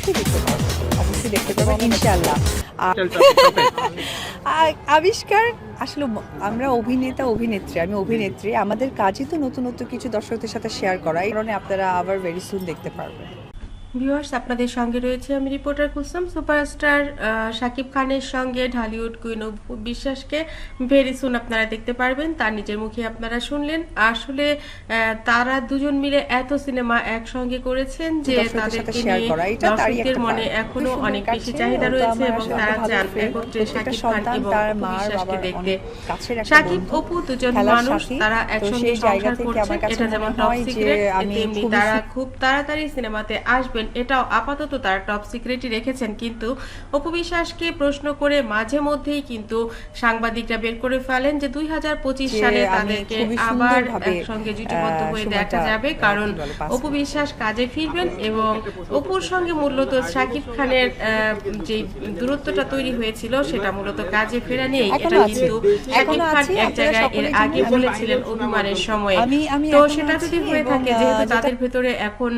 অবশ্যই দেখতে অবশ্যই দেখতে পাবেন ইনশাল্লাহ আর আবিষ্কার আসলে আমরা অভিনেতা অভিনেত্রী আমি অভিনেত্রী। আমাদের কাজই তো নতুন নতুন কিছু দর্শকদের সাথে শেয়ার করা এই কারণে আপনারা আবার ভেরি সুন দেখতে পারবেন। ভিউয়ার্স আপনাদের সঙ্গে রয়েছে আমি রিপোর্টার কুসুম সুপারস্টার শাকিব খানের সঙ্গে ঢালিউড কুইন বিশ্বাসকে। ভেরি সুন আপনারা দেখতে পারবেন তার নিজের মুখে আপনারা শুনলেন। আসলে তারা দুজন মিলে এত সিনেমা একসঙ্গে করেছেন যে তাদেরকে নিয়ে দর্শকদের মনে এখনও অনেক বেশি চাহিদা রয়েছে এবং তারা চান একত্রে শাকিব খান এবং বিশ্বাসকে দেখতে। শাকিব অপু দুজন মানুষ তারা একসঙ্গে সংসার করছেন এটা যেমন টপ সিক্রেট তেমনি তারা খুব তাড়াতাড়ি সিনেমাতে আসবেন এটাও আপাতত তারা টপ সিক্রেটই রেখেছেন। কিন্তু অপু বিশ্বাসকে প্রশ্ন করে মাঝে মধ্যেই কিন্তু সাংবাদিকরা বের করে ফেলেন যে দুই হাজার পঁচিশ সালে তাদেরকে আবার একসঙ্গে জুটিবদ্ধ হয়ে দেখা যাবে। কারণ কি বলে, pass অপু বিশ্বাস কাজে ফিরবেন এবং অপুর সঙ্গে মূলত শাকিব খানের যে দূরত্বটা তৈরি হয়েছিল সেটা মূলত কাজে ফেরা নেই। এখনও এটা কিন্তু শাকিব খান এক জায়গায় এর আগে বলেছিলেন অভিমানের সময়ে। তো সেটা যদি হয়ে থাকে যেহেতু তাদের ভেতরে এখন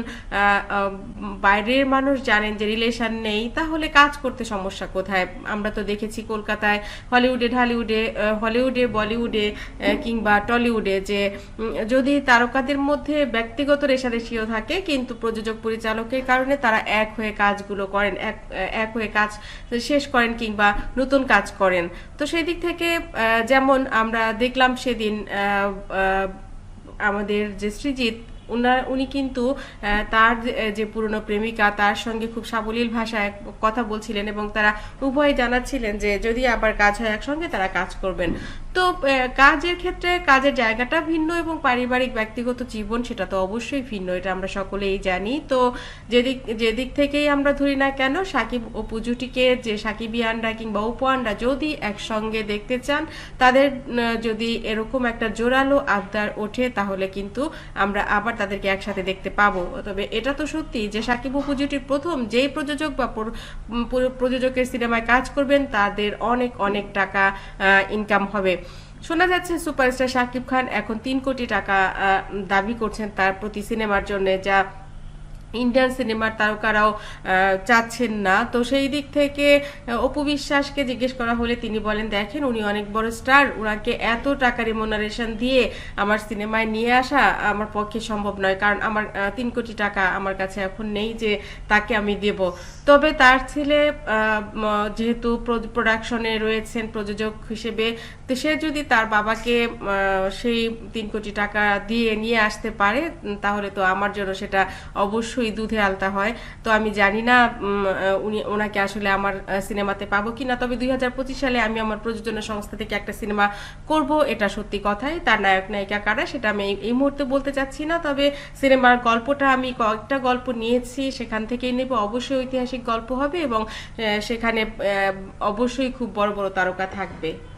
বাইরের মানুষ জানেন যে রিলেশন নেই, তাহলে কাজ করতে সমস্যা কোথায়? আমরা তো দেখেছি কলকাতায় হলিউডে, ঢালিউডে হলিউডে, বলিউডে কিংবা টলিউডে যে যদি তারকাদের মধ্যে ব্যক্তিগত রেশারেশিও থাকে, কিন্তু প্রযোজক পরিচালকের কারণে তারা এক হয়ে কাজগুলো করেন, এক এক হয়ে কাজ শেষ করেন কিংবা নতুন কাজ করেন। তো সেই দিক থেকে যেমন আমরা দেখলাম সেদিন আমাদের যে সৃজিত উনার, উনি কিন্তু তার যে পুরনো প্রেমিকা, তার সঙ্গে খুব সাবলীল ভাষায় কথা বলছিলেন এবং তারা উভয় জানাচ্ছিলেন যে যদি আবার কাজ হয় একসঙ্গে, তারা কাজ করবেন। তো কাজের ক্ষেত্রে কাজের জায়গাটা ভিন্ন এবং পারিবারিক ব্যক্তিগত জীবন সেটা তো অবশ্যই ভিন্ন, এটা আমরা সকলেই জানি। তো যেদিক যেদিক থেকেই আমরা ধরি না কেন, সাকিব ও পুজুটিকে, যে সাকিব সাকিবিয়ানরা কিংবা উপয়ানরা যদি একসঙ্গে দেখতে চান, তাদের যদি এরকম একটা জোরালো আবদার ওঠে, তাহলে কিন্তু আমরা আবার তাদেরকে একসাথে দেখতে পাবো। তবে এটা তো সত্যি যে সাকিব ও পুজুটির প্রথম যেই প্রযোজক বা প্রযোজকের সিনেমায় কাজ করবেন, তাদের অনেক অনেক টাকা ইনকাম হবে। শোনা যাচ্ছে সুপারস্টার শাকিব খান এখন তিন কোটি টাকা দাবি করছেন তার প্রতি সিনেমার জন্য, যা ইন্ডিয়ান সিনেমার তারকারাও চাচ্ছেন না। তো সেই দিক থেকে অপু বিশ্বাসকে জিজ্ঞেস করা হলে তিনি বলেন, দেখেন, উনি অনেক বড় স্টার ওনাকে এত টাকা রেমুনারেশন দিয়ে আমার সিনেমায় নিয়ে আসা আমার পক্ষে সম্ভব নয়, কারণ আমার তিন কোটি টাকা আমার কাছে এখন নেই যে তাকে আমি দেব। তবে তার ছেলে যেহেতু প্রোডাকশনে রয়েছেন প্রযোজক হিসেবে তো সে যদি তার বাবাকে সেই তিন কোটি টাকা দিয়ে নিয়ে আসতে পারে তাহলে তো আমার জন্য সেটা অবশ্যই দুধে আলতা হয়। তো আমি জানি না উনি, ওনাকে আসলে আমার সিনেমাতে পাবো কি না তবে দুই হাজার পঁচিশ সালে আমি আমার প্রযোজনা সংস্থা থেকে একটা সিনেমা করব, এটা সত্যি কথাই। তার নায়ক নায়িকা কারা সেটা আমি এই- এই মুহূর্তে বলতে চাচ্ছি না। তবে সিনেমার গল্পটা আমি কয়েকটা গল্প নিয়েছি, সেখান থেকেই নেব। অবশ্যই ঐতিহাসিক গল্প হবে এবং সেখানে অবশ্যই খুব বড় বড় তারকা থাকবে।